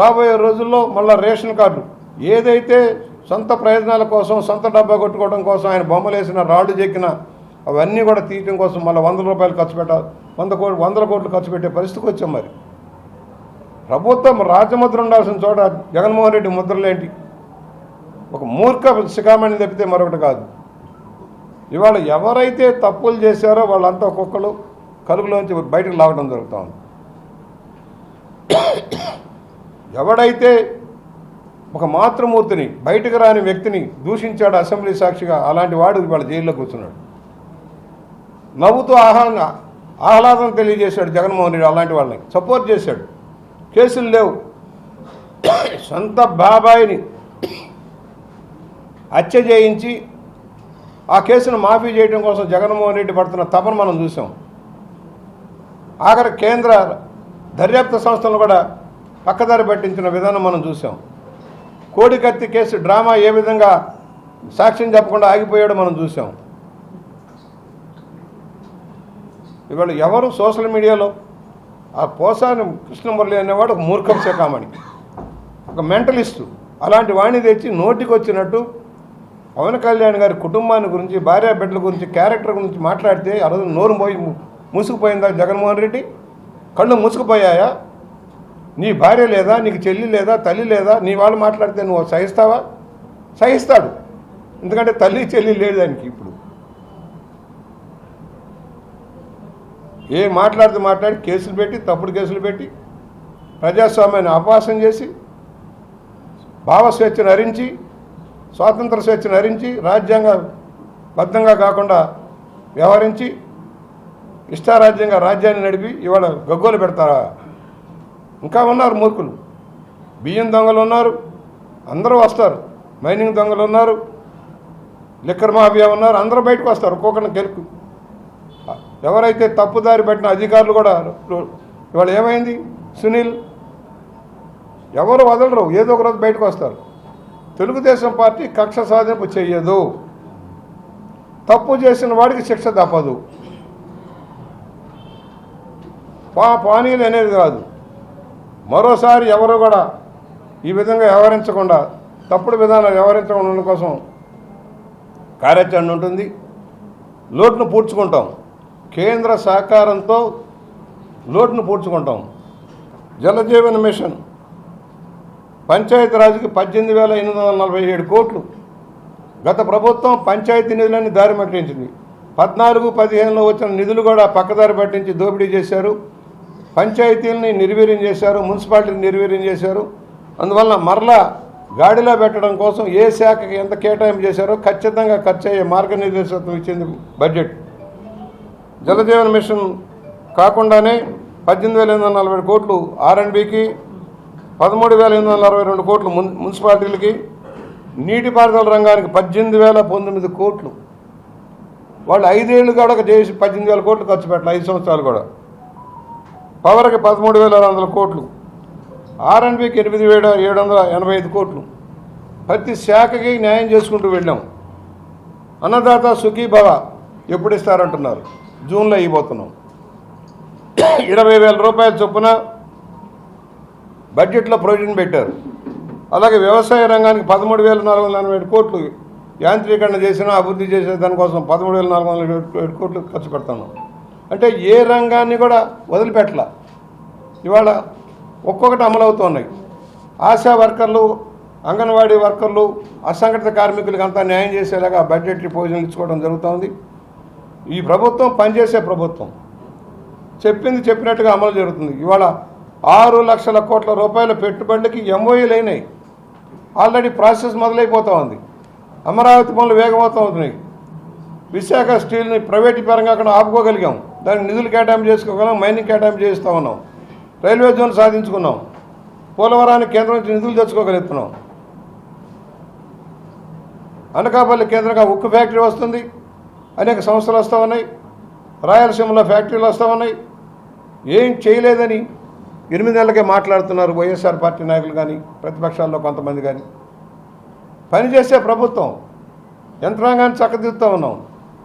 రాబోయే రోజుల్లో మళ్ళీ రేషన్ కార్డు. ఏదైతే సొంత ప్రయోజనాల కోసం సొంత డబ్బా కొట్టుకోవడం కోసం ఆయన బొమ్మలు వేసిన రాళ్ళు చెక్కిన అవన్నీ కూడా తీయటం కోసం మళ్ళీ వందల రూపాయలు ఖర్చు పెట్టాలి వంద కోట్లు వందల కోట్లు ఖర్చు పెట్టే పరిస్థితికి వచ్చాం మరి. ప్రభుత్వం రాజముద్ర ఉండాల్సిన చోట జగన్మోహన్ రెడ్డి ముద్రలేంటి? ఒక మూర్ఖ శిఖామణి తప్పితే మరొకటి కాదు. ఇవాళ ఎవరైతే తప్పులు చేశారో వాళ్ళంతా ఒక్కొక్కరు కలుగులోంచి బయటకు లాగడం జరుగుతూ ఉంది ఎవడైతే ఒక మాతృమూర్తిని బయటకు రాని వ్యక్తిని దూషించాడు అసెంబ్లీ సాక్షిగా అలాంటి వాడు ఇవాళ జైల్లో కూర్చున్నాడు. నవ్వుతూ ఆహ్లాద ఆహ్లాదం తెలియజేశాడు జగన్మోహన్ రెడ్డి అలాంటి వాళ్ళని. సపోర్ట్ చేశాడు. కేసులు లేవు. సొంత బాబాయిని హత్య చేయించి ఆ కేసును మాఫీ చేయడం కోసం జగన్మోహన్ రెడ్డి పడుతున్న తపన మనం చూసాం. ఆఖరి కేంద్ర దర్యాప్తు సంస్థలను కూడా పక్కదారి పట్టించిన విధానం మనం చూసాం. కోడికత్తి కేసు డ్రామా ఏ విధంగా సాక్ష్యం చెప్పకుండా ఆగిపోయాడో మనం చూసాం. ఇవాళ ఎవరు సోషల్ మీడియాలో ఆ పోసాని కృష్ణమురళి అనేవాడు ఒక మూర్ఖం శకామణి. ఒక మెంటలిస్టు. అలాంటి వాణి తెచ్చి నోటికి వచ్చినట్టు పవన్ కళ్యాణ్ గారి కుటుంబాన్ని గురించి భార్య బిడ్డల గురించి క్యారెక్టర్ గురించి మాట్లాడితే ఆ రోజు నోరు పోయి మూసుకుపోయిందా జగన్మోహన్ రెడ్డి? కళ్ళు మూసుకుపోయాయా? నీ భార్య లేదా నీకు చెల్లి లేదా తల్లి లేదా నీ వాళ్ళు మాట్లాడితే నువ్వు సహిస్తావా? సహిస్తాడు. ఎందుకంటే తల్లి చెల్లి లేడు దానికి ఇప్పుడు. ఏ మాట్లాడితే మాట్లాడి కేసులు పెట్టి తప్పుడు కేసులు పెట్టి ప్రజాస్వామ్యాన్ని అపహాసం చేసి భావస్వేచ్ఛను హరించి స్వాతంత్ర స్వేచ్ఛను హరించి రాజ్యాంగ బద్ధంగా కాకుండా వ్యవహరించి ఇష్టారాజ్యంగా రాజ్యాన్ని నడిపి ఇవాళ గగ్గోలు పెడతారా? ఇంకా ఉన్నారు మూర్ఖులు. బియ్యం దొంగలు ఉన్నారు అందరూ వస్తారు. మైనింగ్ దొంగలు ఉన్నారు లిక్కర్ మాఫియా ఉన్నారు అందరూ బయటకు వస్తారు ఒక్కొక్కరిని గెలుపు. ఎవరైతే తప్పుదారి పెట్టిన అధికారులు కూడా ఇవాళ ఏమైంది? సునీల్ ఎవరు వదలరు ఏదో ఒక రోజు బయటకు వస్తారు. తెలుగుదేశం పార్టీ కక్ష సాధింపు చెయ్యదు. తప్పు చేసిన వాడికి శిక్ష తప్పదు. పా పానీయులు అనేది కాదు. మరోసారి ఎవరు కూడా ఈ విధంగా వ్యవహరించకుండా తప్పుడు విధానాలు వ్యవహరించకుండా కోసం కార్యాచరణ ఉంటుంది. లోటును పూడ్చుకుంటాం. కేంద్ర సహకారంతో లోటును పూడ్చుకుంటాం. జలజీవన్ మిషన్ పంచాయతీరాజ్కి పద్దెనిమిది వేల ఎనిమిది వందల నలభై ఏడు కోట్లు. గత ప్రభుత్వం పంచాయతీ నిధులన్నీ దారి మట్టించింది. పద్నాలుగు పదిహేనులో వచ్చిన నిధులు కూడా పక్కదారి పట్టించి దోపిడీ చేశారు. పంచాయతీలని నిర్వీర్యం చేశారు మున్సిపాలిటీని నిర్వీర్యం చేశారు. అందువల్ల మరలా గాడిలో పెట్టడం కోసం ఏ శాఖకి ఎంత కేటాయింపు చేశారో ఖచ్చితంగా ఖర్చు అయ్యే మార్గనిర్దేశకత్వం ఇచ్చింది బడ్జెట్. జలజీవన్ మిషన్ కాకుండానే పద్దెనిమిది వేల ఎనిమిది వందల నలభై కోట్లు ఆర్ఎండ్బికి పదమూడు వేల ఎనిమిది వందల అరవై రెండు కోట్లు మున్ మున్సిపాలిటీలకి నీటిపారుదల రంగానికి పద్దెనిమిది వేల పంతొమ్మిది కోట్లు. వాళ్ళు ఐదేళ్ళు కూడా చేసి పద్దెనిమిది వేల కోట్లు ఖర్చు పెట్టాలి ఐదు సంవత్సరాలు కూడా. పవర్కి పదమూడు వేల ఆరు వందల కోట్లు ఆర్ఎండ్బికి ఎనిమిది వేల ఏడు వందల ఎనభై ఐదు కోట్లు. ప్రతి శాఖకి న్యాయం చేసుకుంటూ వెళ్ళాం. అన్నదాత సుఖీ భవ ఎప్పుడు ఇస్తారంటున్నారు? జూన్లో అయిపోతున్నాం ఇరవై వేల రూపాయల చొప్పున బడ్జెట్లో ప్రొవిజన్ పెట్టారు. అలాగే వ్యవసాయ రంగానికి పదమూడు వేల నాలుగు వందల ఎనభై ఏడు కోట్లు యాంత్రీకరణ చేసినా అభివృద్ధి చేసే దానికోసం పదమూడు వేల నాలుగు వందల ఏడు కోట్లు ఖర్చు పెడుతున్నాం. అంటే ఏ రంగాన్ని కూడా వదిలిపెట్టల. ఇవాళ ఒక్కొక్కటి అమలవుతున్నాయి ఆశా వర్కర్లు అంగన్వాడీ వర్కర్లు అసంఘటిత కార్మికులకు అంతా న్యాయం చేసేలాగా బడ్జెట్ ప్రొవిజన్లు ఇచ్చుకోవడం జరుగుతోంది. ఈ ప్రభుత్వం పనిచేసే ప్రభుత్వం. చెప్పింది చెప్పినట్టుగా అమలు జరుగుతుంది. ఇవాళ ఆరు లక్షల కోట్ల రూపాయల పెట్టుబడులకి ఎంఓఏలు అయినాయి ఆల్రెడీ ప్రాసెస్ మొదలైపోతూ ఉంది. అమరావతి పనులు వేగవంతం అవుతున్నాయి విశాఖ స్టీల్ని ప్రైవేట్ పరంగా అక్కడ ఆపుకోగలిగాము దానికి నిధులు కేటాయింపు చేసుకోగలం మైనింగ్ కేటాయింపు చేస్తూ ఉన్నాం. రైల్వే జోన్ సాధించుకున్నాం. పోలవరానికి కేంద్రం నుంచి నిధులు తెచ్చుకోగలుగుతున్నాం. అనకాపల్లి కేంద్రంగా ఉక్కు ఫ్యాక్టరీ వస్తుంది. అనేక సంస్థలు వస్తూ ఉన్నాయి. రాయలసీమలో ఫ్యాక్టరీలు వస్తూ ఉన్నాయి. ఏం చేయలేదని ఎనిమిది నెలలకే మాట్లాడుతున్నారు వైఎస్ఆర్ పార్టీ నాయకులు కానీ ప్రతిపక్షాల్లో కొంతమంది కానీ. పనిచేసే ప్రభుత్వం యంత్రాంగాన్ని చక్కదిద్దుతూ ఉన్నాం.